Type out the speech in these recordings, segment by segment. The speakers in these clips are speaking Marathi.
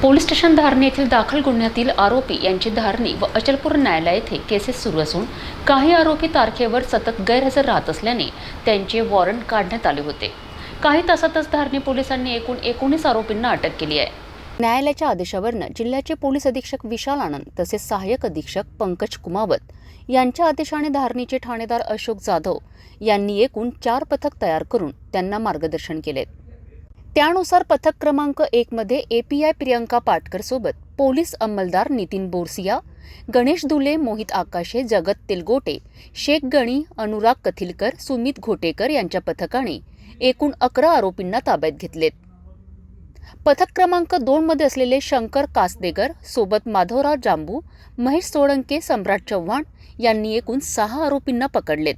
पोलीस स्टेशन धारणी येथील दाखल गुन्ह्यातील आरोपी यांची धारणी व अचलपूर न्यायालय येथे केसेस सुरू असून काही आरोपी तारखेवर सतत गैरहजर राहत असल्याने त्यांचे वॉरंट काढण्यात आले होते. काही तासातच धारणी पोलिसांनी एकूण एकोणीस आरोपींना अटक केली आहे. न्यायालयाच्या आदेशावरनं जिल्ह्याचे पोलीस अधीक्षक विशाल आनंद तसेच सहाय्यक अधीक्षक पंकज कुमावत यांच्या आदेशाने धारणीचे ठाणेदार अशोक जाधव यांनी एकूण चार पथक तयार करून त्यांना मार्गदर्शन केले त्यानुसार पथक क्रमांक एकमध्ये एपीआय प्रियंका पाटकरसोबत पोलीस अंमलदार नितीन बोरसिया गणेश दुले मोहित आकाशे जगत तेलगोटे शेख गणी अनुराग कथिलकर सुमित घोटेकर यांच्या पथकाने एकूण अकरा आरोपींना ताब्यात घेतलेत. पथक क्रमांक दोनमध्ये असलेले शंकर कासदेगर सोबत माधवराव जांबू महेश सोळंके सम्राट चव्हाण यांनी एकूण सहा आरोपींना पकडलेत.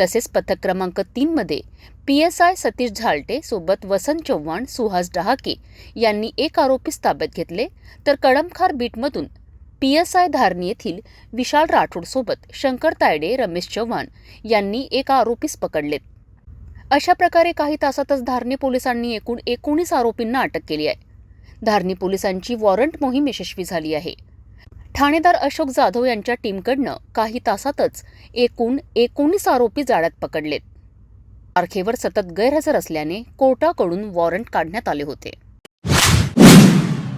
तसेच पथक क्रमांक तीनमध्ये P S I Satish Zalte सोबत वसंत चव्हाण सुहास डहाके यांनी एक आरोपीस ताब्यात घेतले. तर कडमखार बीटमधून पी एस आय धारणी येथील विशाल राठोड सोबत शंकर तायडे रमेश चव्हाण यांनी एका आरोपीस पकडलेत. अशा प्रकारे काही तासातच धारणी पोलिसांनी एकूण एकोणीस आरोपींना अटक केली आहे. धारणी पोलिसांची वॉरंट मोहीम यशस्वी झाली आहे. ठाणेदार अशोक जाधव यांच्या टीमकडनं काही तासातच एकूण एकोणीस आरोपी जाळ्यात पकडलेत. तारखेवर सतत गैरहजर असल्याने कोर्टाकडून वॉरंट काढण्यात आले होते.